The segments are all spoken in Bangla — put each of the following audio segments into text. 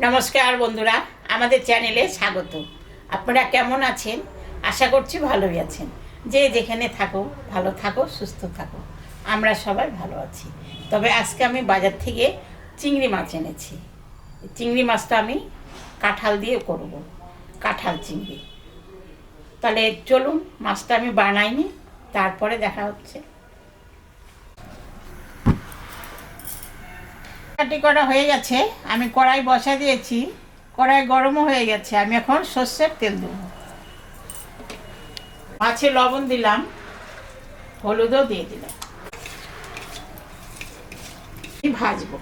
নমস্কার বন্ধুরা, আমাদের চ্যানেলে স্বাগত। আপনারা কেমন আছেন? আশা করছি ভালোই আছেন। যে যেখানে থাকো, ভালো থাকো, সুস্থ থাকো। আমরা সবাই ভালো আছি। তবে আজকে আমি বাজার থেকে চিংড়ি মাছ এনেছি। চিংড়ি মাছটা আমি কাঁঠাল দিয়ে করব, কাঁঠাল চিংড়ি। তাহলে চলুন, মাছটা আমি বানাইনি, তারপরে দেখা হচ্ছে। কাটি করা হয়ে গেছে, আমি কড়াই বসা দিয়েছি, কড়াই গরমও হয়ে গেছে, আমি এখন সর্ষের তেল দেব। মাছে লবণ দিলাম, হলুদও দিয়ে দিলাম। ভাজবো।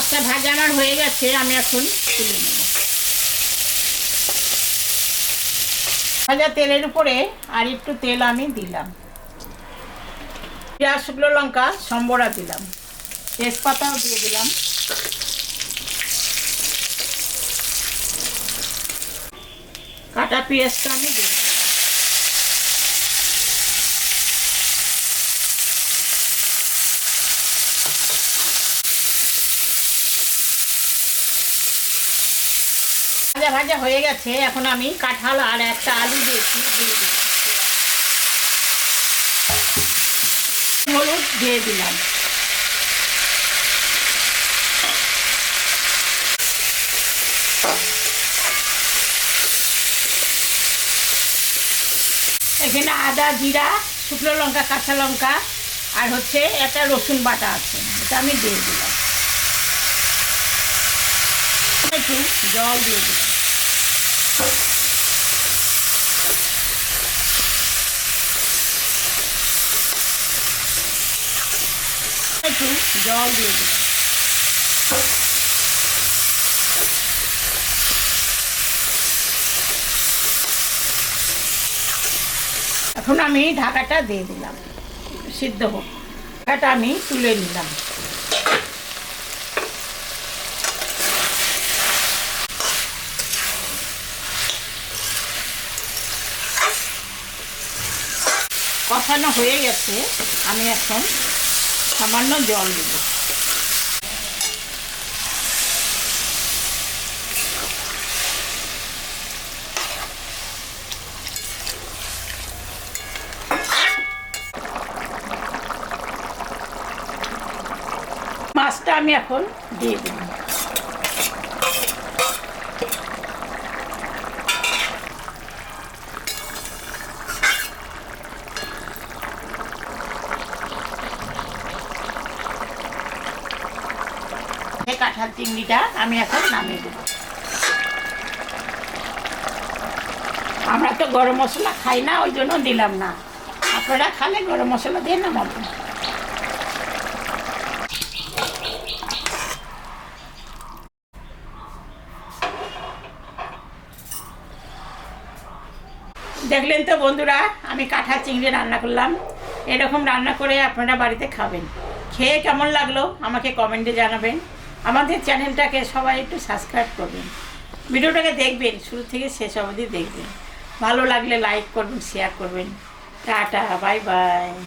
মাছটা ভাজা আমার হয়ে গেছে, আমি এখন তুলে নেব। ভাজা তেলের উপরে আর একটু তেল আমি দিলাম। পেঁয়াজ, শুকনো লঙ্কা, সম্বরা দিলাম। তেজপাতাও দিয়ে দিলাম। কাটা পেঁয়াজটা আমি দিলাম। ভাজা ভাজা হয়ে গেছে, এখন আমি কাঁঠাল আর একটা আলু দিয়েছি দিয়ে দিলাম হলুদ দিয়ে দিলাম। এখানে আদা, জিরা, শুকনো লঙ্কা, কাঁচা লঙ্কা, আর হচ্ছে একটা রসুন বাটা আছে, এটা আমি দিয়ে দিলাম। একটু জল দিয়ে দিলাম একটু জল দিয়ে দিলাম এখন আমি ঢাকাটা দিয়ে দিলাম, সিদ্ধ হোক। ঢাকাটা আমি তুলে নিলাম। কষানো হয়ে গেছে আমি এখন সামান্য জল দেব। মাছটা আমি এখন দিয়ে দেব। এই কাঁঠাল চিংড়িটা আমি এখন নামিয়ে দেব। আমরা তো গরম মশলা খাই না, ওই জন্য দিলাম না। আপনারা খালে গরম মশলা দিয়ে নামাবেন। দেখলেন তো বন্ধুরা, আমি কাঁঠাল চিংড়ি রান্না করলাম। এরকম রান্না করে আপনারা বাড়িতে খাবেন। খেয়ে কেমন লাগল আমাকে কমেন্টে জানাবেন। আমাদের চ্যানেলটাকে সবাই একটু সাবস্ক্রাইব করবেন। ভিডিওটাকে দেখবেন, শুরু থেকে শেষ অবধি দেখবেন। ভালো লাগলে লাইক করবেন শেয়ার করবেন। Tata bye bye